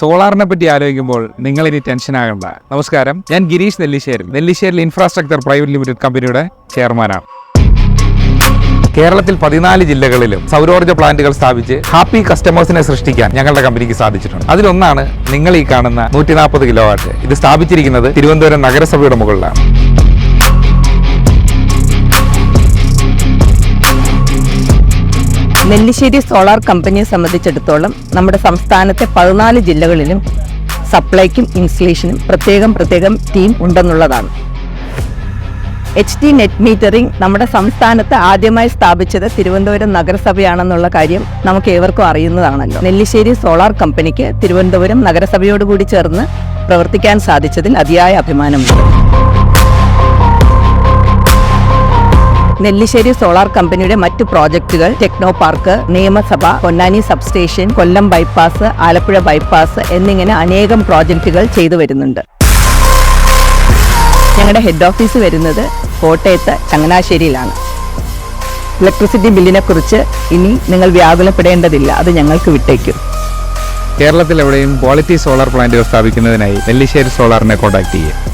സോളാറിനെ പറ്റി ആലോചിക്കുമ്പോൾ നിങ്ങൾ ഇനി ടെൻഷൻ ആകണ്ട. നമസ്കാരം. ഞാൻ Girish Nellissery. Nellissery infrastructure private limited കമ്പനിയുടെ ചെയർമാനാണ് കേരളത്തിൽ പതിനാല് ജില്ലകളിലും സൗരോർജ പ്ലാന്റുകൾ സ്ഥാപിച്ച് ഹാപ്പി കസ്റ്റമേഴ്സിനെ സൃഷ്ടിക്കാൻ ഞങ്ങളുടെ കമ്പനിക്ക് സാധിച്ചിട്ടുണ്ട്. അതിലൊന്നാണ് നിങ്ങൾ ഈ കാണുന്ന നൂറ്റി നാൽപ്പത് കിലോ വാട്ട് ഇത് സ്ഥാപിച്ചിരിക്കുന്നത് തിരുവനന്തപുരം നഗരസഭയുടെ മുകളിലാണ്. നെല്ലിശ്ശേരി സോളാർ കമ്പനിയെ സംബന്ധിച്ചിടത്തോളം നമ്മുടെ സംസ്ഥാനത്തെ പതിനാല് ജില്ലകളിലും സപ്ലൈക്കും ഇൻസ്റ്റലേഷനും പ്രത്യേകം പ്രത്യേകം ടീം ഉണ്ടെന്നുള്ളതാണ്. എച്ച് ടി നെറ്റ് മീറ്ററിംഗ് നമ്മുടെ സംസ്ഥാനത്ത് ആദ്യമായി സ്ഥാപിച്ചത് തിരുവനന്തപുരം നഗരസഭയാണെന്നുള്ള കാര്യം നമുക്ക് ഏവർക്കും അറിയുന്നതാണല്ലോ. നെല്ലിശ്ശേരി സോളാർ കമ്പനിക്ക് തിരുവനന്തപുരം നഗരസഭയോടുകൂടി ചേർന്ന് പ്രവർത്തിക്കാൻ സാധിച്ചതിൽ അതിയായ അഭിമാനമുണ്ട്. നെല്ലിശ്ശേരി സോളാർ കമ്പനിയുടെ മറ്റു പ്രോജക്ടുകൾ ടെക്നോ പാർക്ക് നിയമസഭ Ponnani substation Kollam bypass Alappuzha bypass എന്നിങ്ങനെ അനേകം പ്രോജക്റ്റുകൾ ചെയ്തു വരുന്നുണ്ട്. ഞങ്ങളുടെ ഹെഡ് ഓഫീസ് വരുന്നത് കോട്ടയത്ത് ചങ്ങനാശ്ശേരിയിലാണ്. ഇലക്ട്രിസിറ്റി ബില്ലിനെ കുറിച്ച് ഇനി നിങ്ങൾ വ്യാകുലപ്പെടേണ്ടതില്ല അത് ഞങ്ങൾക്ക് വിട്ടേക്കും. കേരളത്തിൽ എവിടെയും ക്വാളിറ്റി സോളാർ പ്ലാന്റുകൾ സ്ഥാപിക്കുന്നതിനായി നെല്ലിശ്ശേരി സോളാറിനെ കോൺടാക്ട് ചെയ്യുക.